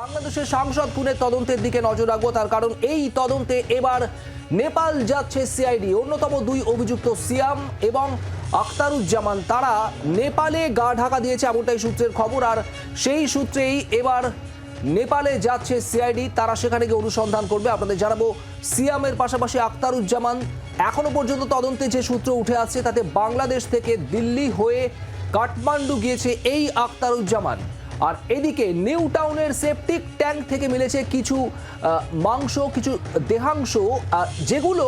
বাংলাদেশের সাংসদ খুনের তদন্তের দিকে নজর রাখব, তার কারণ এই তদন্তে এবার নেপাল যাচ্ছে সিআইডি। অন্যতম দুই অভিযুক্ত সিয়াম এবং আখতারুজ্জামান, তারা নেপালে গা ঢাকা দিয়েছে এমনটাই সূত্রের খবর, আর সেই সূত্রেই এবার নেপালে যাচ্ছে সিআইডি, তারা সেখানে গিয়ে অনুসন্ধান করবে। আপনাদের জানাব, সিয়ামের পাশাপাশি আখতারুজ্জামান এখনও পর্যন্ত তদন্তে যে সূত্র উঠে আসছে, তাতে বাংলাদেশ থেকে দিল্লি হয়ে কাঠমান্ডু গিয়েছে এই আখতারুজ্জামান। আর এদিকে নিউ টাউনের সেপটিক ট্যাঙ্ক থেকে মিলেছে কিছু মাংস, কিছু দেহাংশ যেগুলো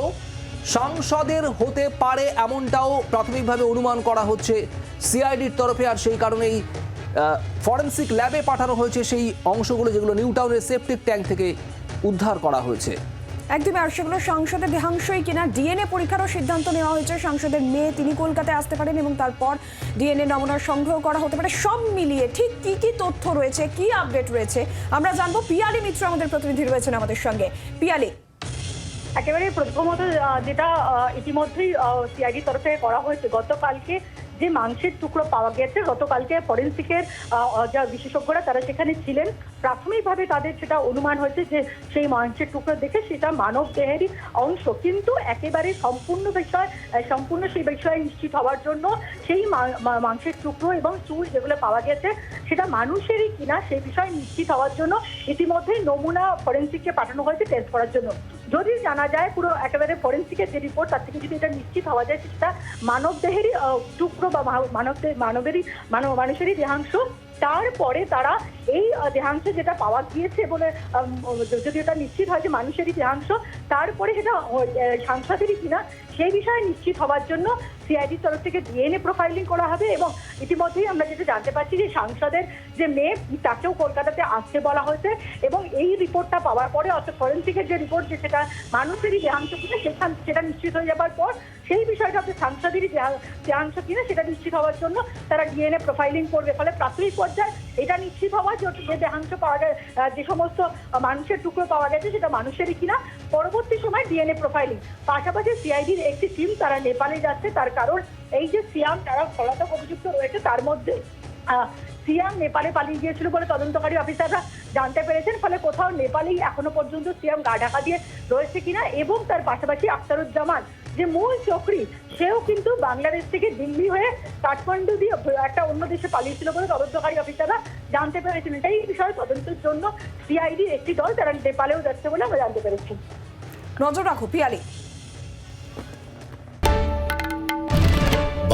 সাংসদের হতে পারে এমনটাও প্রাথমিকভাবে অনুমান করা হচ্ছে সিআইডির তরফে, আর সেই কারণেই ফরেন্সিক ল্যাবে পাঠানো হয়েছে সেই অংশগুলো যেগুলো নিউ টাউনের সেপটিক ট্যাঙ্ক থেকে উদ্ধার করা হয়েছে। একদমই আর সেগুলো সংসদের দেহাংশই কিনা ডিএনএ পরীক্ষারও সিদ্ধান্ত নেওয়া হয়েছে। সংসদের মেয়ে তিনি কলকাতায় আসতে পারেন এবং তারপর ডিএনএ নমুনা সংগ্রহ করা হতে পারে। সব মিলিয়ে ঠিক কি কি তথ্য রয়েছে, কি আপডেট রয়েছে, আমরা জানব। পিয়ালি মিত্র আমাদের প্রতিনিধি রয়েছেন আমাদের সঙ্গে। পিয়ালি। একেবারে প্রথমত যেটা ইতিমধ্যেই সিআইডি তরফে করা হয়েছে, গতকালকে যে মাংসের টুকরো পাওয়া গেছে, গতকালকে ফরেন্সিকের যা বিশেষজ্ঞরা তারা সেখানে ছিলেন। প্রাথমিকভাবে তাদের সেটা অনুমান হয়েছে যে সেই মাংসের টুকরো দেখে সেটা মানব দেহেরই অংশ। কিন্তু একেবারে সম্পূর্ণ বিষয় সম্পূর্ণ সেই বিষয়ে নিশ্চিত হওয়ার জন্য সেই মাংসের টুকরো এবং চুল যেগুলো পাওয়া গেছে, সেটা মানুষেরই কিনা সেই বিষয়ে নিশ্চিত হওয়ার জন্য ইতিমধ্যেই নমুনা ফরেন্সিককে পাঠানো হয়েছে টেস্ট করার জন্য। যদি জানা যায় পুরো একেবারে ফরেন্সিকের যে রিপোর্ট তার থেকে যদি এটা নিশ্চিত হওয়া যায়, সেটা মানব দেহেরই টুকরো বা মানব মানবেরই, মানব, মানুষেরই দেহাংশ। তারপরে তারা এই দেহাংশ যেটা পাওয়া গিয়েছে বলে যদি এটা নিশ্চিত হয় যে মানুষেরই দেহাংশ, তারপরে সেটা সাংসদেরই কিনা সেই বিষয়ে নিশ্চিত হওয়ার জন্য সিআইডির তরফ থেকে ডিএনএ প্রোফাইলিং করা হবে এবং ইতিমধ্যেই আমরা যেটা জানতে পারছি যে সাংসদের যে মেয়ে তাকেও কলকাতাতে আসতে বলা হয়েছে এবং এই রিপোর্টটা পাওয়ার পরে অর্থাৎ ফরেন্সিকের যে রিপোর্ট যে সেটা মানুষেরই দেহাংশ কিনা, সেখান সেটা নিশ্চিত হয়ে যাবার পর সেই বিষয়টা হচ্ছে সাংসদেরই দেহা- দেহাংশ কিনা সেটা নিশ্চিত হওয়ার জন্য তারা ডিএনএ প্রোফাইলিং করবে। ফলে প্রাথমিক পর্যায়ে এটা নিশ্চিত হওয়া যে দেহাংশ পাওয়া যায় যে সমস্ত মানুষের টুকরো পাওয়া গেছে সেটা মানুষেরই কিনা, পরবর্তী সময় ডিএনএ প্রোফাইলিং পাশাপাশি সিআইডির একটি টিম তারা নেপালে যাচ্ছে। তার কারণ এই যে সিয়াম, তারা পলাতক অভিযুক্ত রয়েছে, তার মধ্যে সিয়াম নেপালে পালিয়ে গিয়েছিল বলে তদন্তকারী অফিসাররা জানতে পেরেছেন। ফলে কোথাও নেপালেই এখনও পর্যন্ত সিয়াম গা ঢাকা দিয়ে রয়েছে কিনা এবং তার পাশাপাশি আখতারুজ্জামান, যে মূল চক্রী, সেও কিন্তু বাংলাদেশ থেকে দিল্লি হয়ে কাঠমান্ডু দিয়ে একটা অন্য দেশে পালিয়েছিল বলে তদন্তকারী অফিসাররা জানতে পেরেছেন। এটাই বিষয়ে তদন্তের জন্য সিআইডির একটি দল, তারা নেপালেও যাচ্ছে বলে আমরা জানতে পেরেছি। নজর রাখো, পিয়ালি।